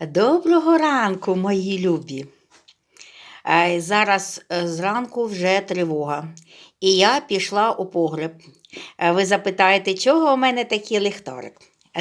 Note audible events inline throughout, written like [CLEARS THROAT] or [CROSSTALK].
Доброго ранку, мої любі. Е, Зараз е, зранку вже тривога. І я пішла у погреб. Е, Ви запитаєте, чого у мене такий ліхтарик?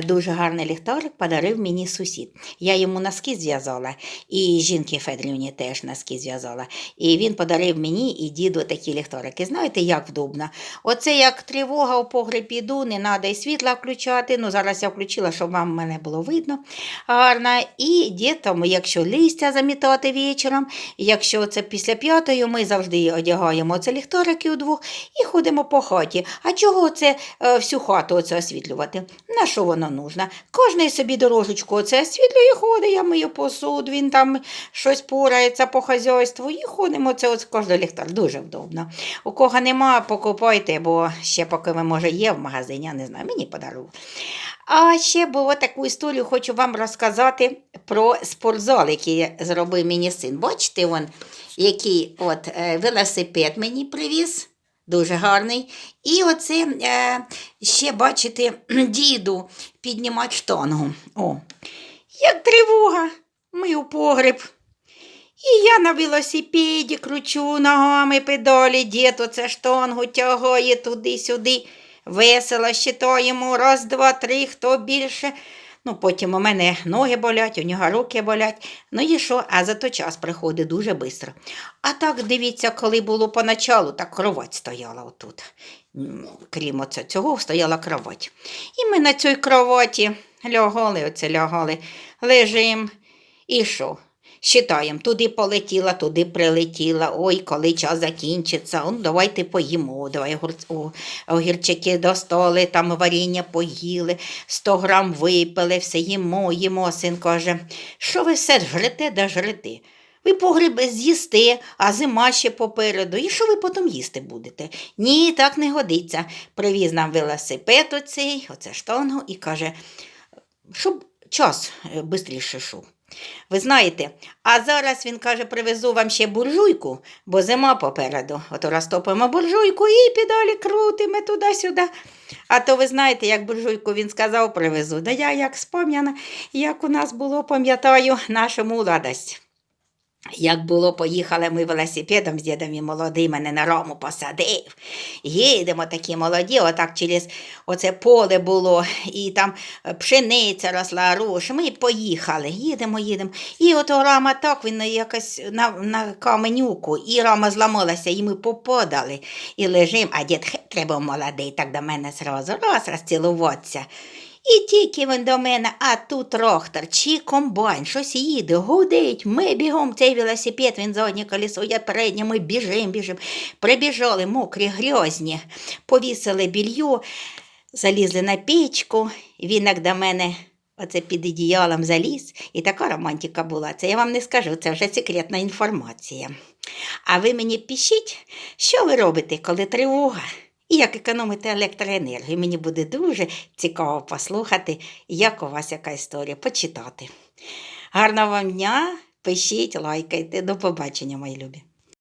Дуже гарний ліхтарик подарив мені сусід. Я йому носки зв'язала, і жінки Федрівні теж носки зв'язала. І він подарив мені і діду такі ліхтарики. Знаєте, як вдобно? Оце як тривога у погреб іду, не треба і світла включати. Ну, зараз я включила, щоб вам мене було видно гарно. І дітям, якщо листя замітати вечором, якщо це після п'ятої, ми завжди одягаємо це ліхтарики удвох і ходимо по хаті. А чого це е, всю хату оце освітлювати? На що воно нужно? Кожний собі дорожечку оце освітлює, ходить, я мию посуд, він там щось порається по хазяйству і ходимо це от з кожного ліхтар. Дуже вдобно. У кого нема, покупайте, бо ще поки ви, може, є в магазині, я не знаю, мені подарував. А ще було таку історію, хочу вам розказати про спортзал, який зробив мені син. Бачите, он, який от, е, велосипед мені привіз. Дуже гарний. І оце е, ще, бачите, [CLEARS THROAT] діду піднімати штангу. О, як тривога, ми у погреб. І я на велосипеді кручу ногами педалі, дід оце штангу тягає туди-сюди. Весело щитаємо, раз, два, три, хто більше. Ну, потім у мене ноги болять, у нього руки болять. Ну і що? А зато час приходить дуже швидко. А так, дивіться, коли було поначалу, так кровать стояла отут. Крім оце, цього стояла кровать. І ми на цій кроваті лягали, оце лягали, лежимо. І що? Считаємо, туди полетіла, туди прилетіла. Ой, коли час закінчиться, ну, давайте поїмо. Давай огірчики достали, там варіння поїли, 100 грам випили, все їмо, їмо. Син каже, що ви все жрете да жрете? Ви погріб з'їсте, а зима ще попереду. І що ви потім їсти будете? Ні, так не годиться. Привіз нам велосипед оцей, оце штангу, і каже, щоб час швидше йшов. Ви знаєте, а зараз він каже, привезу вам ще буржуйку, бо зима попереду. От розтопимо буржуйку і підалі крутиме туди-сюди. А то ви знаєте, як буржуйку він сказав, привезу. Да я як спом'яна, як у нас було, пам'ятаю, нашу молодость. Як було, поїхали ми велосипедом з дідом і молодий мене на рому посадив. Їдемо такі молоді, отак через оце поле було, і там е, пшениця росла, руш. Ми поїхали, їдемо, їдемо. І ото рама так, він якось на, на каменюку, і рама зламалася, і ми попадали. І лежимо, а дід був молодий, так до мене зразу раз розцілуватися. І тільки він до мене, а тут рохтар, чи комбайн, щось їде, гудить. Ми бігом цей велосипед, він заднє колесо, я переднє, ми біжимо, біжимо. Прибіжали мокрі, грязні, повісили більйо, залізли на печку, він як до мене оце під одіялом заліз. І така романтика була. Це я вам не скажу, це вже секретна інформація. А ви мені пишіть, що ви робите, коли тривога? І як економити електроенергію. Мені буде дуже цікаво послухати, як у вас яка історія, почитати. Гарного вам дня, пишіть, лайкайте. До побачення, мої любі.